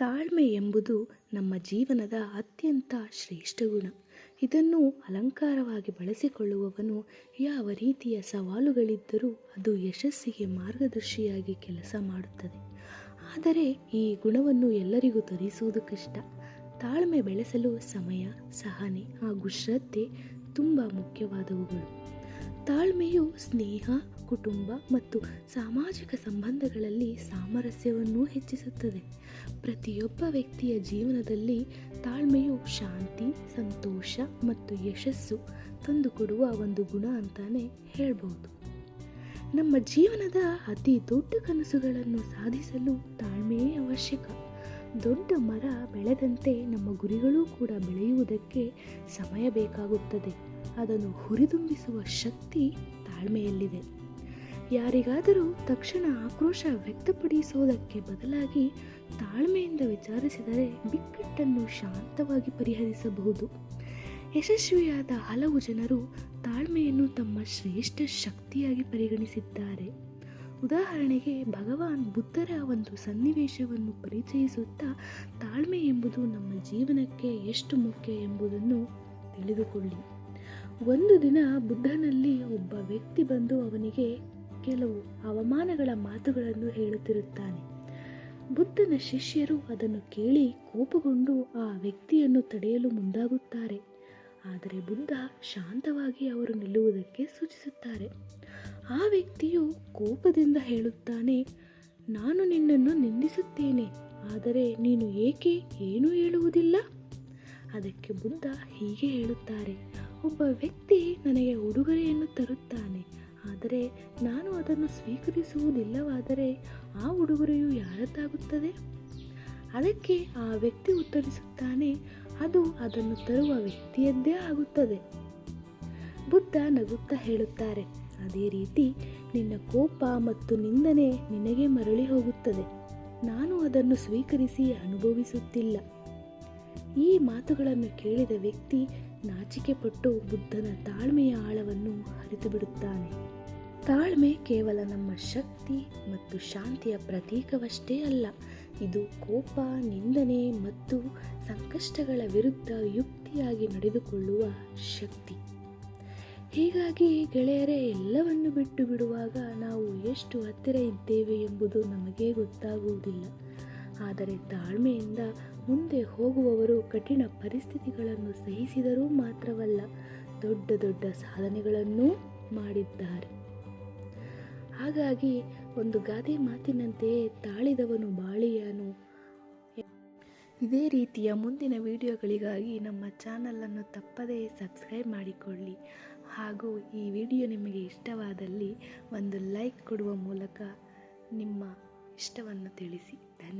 ತಾಳ್ಮೆ ಎಂಬುದು ನಮ್ಮ ಜೀವನದ ಅತ್ಯಂತ ಶ್ರೇಷ್ಠ ಗುಣ. ಇದನ್ನು ಅಲಂಕಾರವಾಗಿ ಬಳಸಿಕೊಳ್ಳುವವನು ಯಾವ ರೀತಿಯ ಸವಾಲುಗಳಿದ್ದರೂ ಅದು ಯಶಸ್ಸಿಗೆ ಮಾರ್ಗದರ್ಶಿಯಾಗಿ ಕೆಲಸ ಮಾಡುತ್ತದೆ. ಆದರೆ ಈ ಗುಣವನ್ನು ಎಲ್ಲರಿಗೂ ತರಿಸುವುದು ಕಷ್ಟ ತಾಳ್ಮೆ ಬೆಳೆಸಲು ಸಮಯ, ಸಹನೆ ಹಾಗೂ ಶ್ರದ್ಧೆ ತುಂಬ ಮುಖ್ಯವಾದವುಗಳು. ತಾಳ್ಮೆಯು ಸ್ನೇಹ, ಕುಟುಂಬ ಮತ್ತು ಸಾಮಾಜಿಕ ಸಂಬಂಧಗಳಲ್ಲಿ ಸಾಮರಸ್ಯವನ್ನು ಹೆಚ್ಚಿಸುತ್ತದೆ. ಪ್ರತಿಯೊಬ್ಬ ವ್ಯಕ್ತಿಯ ಜೀವನದಲ್ಲಿ ತಾಳ್ಮೆಯು ಶಾಂತಿ, ಸಂತೋಷ ಮತ್ತು ಯಶಸ್ಸು ತಂದುಕೊಡುವ ಒಂದು ಗುಣ ಅಂತಾನೆ ಹೇಳ್ಬೋದು. ನಮ್ಮ ಜೀವನದ ಅತಿ ದೊಡ್ಡ ಕನಸುಗಳನ್ನು ಸಾಧಿಸಲು ತಾಳ್ಮೆಯೇ ಅವಶ್ಯಕ. ದೊಡ್ಡ ಮರ ಬೆಳೆದಂತೆ ನಮ್ಮ ಗುರಿಗಳೂ ಕೂಡ ಬೆಳೆಯುವುದಕ್ಕೆ ಸಮಯ ಬೇಕಾಗುತ್ತದೆ. ಅದನ್ನು ಹುರಿದುಂಬಿಸುವ ಶಕ್ತಿ ತಾಳ್ಮೆಯಲ್ಲಿದೆ. ಯಾರಿಗಾದರೂ ತಕ್ಷಣ ಆಕ್ರೋಶ ವ್ಯಕ್ತಪಡಿಸುವುದಕ್ಕೆ ಬದಲಾಗಿ ತಾಳ್ಮೆಯಿಂದ ವಿಚಾರಿಸಿದರೆ ಬಿಕ್ಕಟ್ಟನ್ನು ಶಾಂತವಾಗಿ ಪರಿಹರಿಸಬಹುದು. ಯಶಸ್ವಿಯಾದ ಹಲವು ಜನರು ತಾಳ್ಮೆಯನ್ನು ತಮ್ಮ ಶ್ರೇಷ್ಠ ಶಕ್ತಿಯಾಗಿ ಪರಿಗಣಿಸಿದ್ದಾರೆ. ಉದಾಹರಣೆಗೆ ಭಗವಾನ್ ಬುದ್ಧರ ಒಂದು ಸನ್ನಿವೇಶವನ್ನು ಪರಿಚಯಿಸುತ್ತಾ ತಾಳ್ಮೆ ಎಂಬುದು ನಮ್ಮ ಜೀವನಕ್ಕೆ ಎಷ್ಟು ಮುಖ್ಯ ಎಂಬುದನ್ನು ತಿಳಿದುಕೊಳ್ಳಿ. ಒಂದು ದಿನ ಬುದ್ಧನಲ್ಲಿ ಒಬ್ಬ ವ್ಯಕ್ತಿ ಬಂದು ಅವನಿಗೆ ಕೆಲವು ಅವಮಾನಗಳ ಮಾತುಗಳನ್ನು ಹೇಳುತ್ತಿರುತ್ತಾನೆ. ಬುದ್ಧನ ಶಿಷ್ಯರು ಅದನ್ನು ಕೇಳಿ ಕೋಪಗೊಂಡು ಆ ವ್ಯಕ್ತಿಯನ್ನು ತಡೆಯಲು ಮುಂದಾಗುತ್ತಾರೆ. ಆದರೆ ಬುದ್ಧ ಶಾಂತವಾಗಿ ಅವರು ನಿಲ್ಲುವುದಕ್ಕೆ ಸೂಚಿಸುತ್ತಾರೆ. ಆ ವ್ಯಕ್ತಿಯು ಕೋಪದಿಂದ ಹೇಳುತ್ತಾನೆ, ನಾನು ನಿನ್ನನ್ನು ನಿಂದಿಸುತ್ತೇನೆ, ಆದರೆ ನೀನು ಏಕೆ ಏನೂ ಹೇಳುವುದಿಲ್ಲ? ಅದಕ್ಕೆ ಬುದ್ಧ ಹೀಗೆ ಹೇಳುತ್ತಾರೆ, ಒಬ್ಬ ವ್ಯಕ್ತಿ ನನಗೆ ಉಡುಗೊರೆಯನ್ನು ತರುತ್ತಾನೆ, ಆದರೆ ನಾನು ಅದನ್ನು ಸ್ವೀಕರಿಸುವುದಿಲ್ಲವಾದರೆ ಆ ಉಡುಗೊರೆಯು ಯಾರದ್ದಾಗುತ್ತದೆ? ಅದಕ್ಕೆ ಆ ವ್ಯಕ್ತಿ ಉತ್ತರಿಸುತ್ತಾನೆ ಅದು ಅದನ್ನು ತರುವ ವ್ಯಕ್ತಿಯದ್ದೇ ಆಗುತ್ತದೆ. ಬುದ್ಧ ನಗುತ್ತಾ ಹೇಳುತ್ತಾರೆ, ಅದೇ ರೀತಿ ನಿನ್ನ ಕೋಪ ಮತ್ತು ನಿಂದನೆ ನಿನಗೆ ಮರಳಿ ಹೋಗುತ್ತದೆ. ನಾನು ಅದನ್ನು ಸ್ವೀಕರಿಸಿ ಅನುಭವಿಸುತ್ತಿಲ್ಲ. ಈ ಮಾತುಗಳನ್ನು ಕೇಳಿದ ವ್ಯಕ್ತಿ ನಾಚಿಕೆಪಟ್ಟು ಬುದ್ಧನ ತಾಳ್ಮೆಯ ಆಳವನ್ನು ಅರಿತು ಬಿಡುತ್ತಾನೆ ತಾಳ್ಮೆ ಕೇವಲ ನಮ್ಮ ಶಕ್ತಿ ಮತ್ತು ಶಾಂತಿಯ ಪ್ರತೀಕವಷ್ಟೇ ಅಲ್ಲ, ಇದು ಕೋಪ, ನಿಂದನೆ ಮತ್ತು ಸಂಕಷ್ಟಗಳ ವಿರುದ್ಧ ಯುಕ್ತಿಯಾಗಿ ನಡೆದುಕೊಳ್ಳುವ ಶಕ್ತಿ. ಹೀಗಾಗಿ ಗೆಳೆಯರೇ, ಎಲ್ಲವನ್ನು ಬಿಟ್ಟು ಬಿಡುವಾಗ ನಾವು ಎಷ್ಟು ಹತ್ತಿರ ಇದ್ದೇವೆ ಎಂಬುದು ನಮಗೆ ಗೊತ್ತಾಗುವುದಿಲ್ಲ. ಆದರೆ ತಾಳ್ಮೆಯಿಂದ ಮುಂದೆ ಹೋಗುವವರು ಕಠಿಣ ಪರಿಸ್ಥಿತಿಗಳನ್ನು ಸಹಿಸಿದರೂ ಮಾತ್ರವಲ್ಲ, ದೊಡ್ಡ ದೊಡ್ಡ ಸಾಧನೆಗಳನ್ನೂ ಮಾಡಿದ್ದಾರೆ. ಹಾಗಾಗಿ ಒಂದು ಗಾದೆ ಮಾತಿನಂತೆ ತಾಳಿದವನು ಬಾಳಿಯಾನು. ಇದೇ ರೀತಿಯ ಮುಂದಿನ ವಿಡಿಯೋಗಳಿಗಾಗಿ ನಮ್ಮ ಚಾನಲನ್ನು ತಪ್ಪದೇ ಸಬ್ಸ್ಕ್ರೈಬ್ ಮಾಡಿಕೊಳ್ಳಿ. ಹಾಗೂ ಈ ವಿಡಿಯೋ ನಿಮಗೆ ಇಷ್ಟವಾದಲ್ಲಿ ಒಂದು ಲೈಕ್ ಕೊಡುವ ಮೂಲಕ ನಿಮ್ಮ ಇಷ್ಟವನ್ನು ತಿಳಿಸಿ. ಧನ್ಯವಾದ.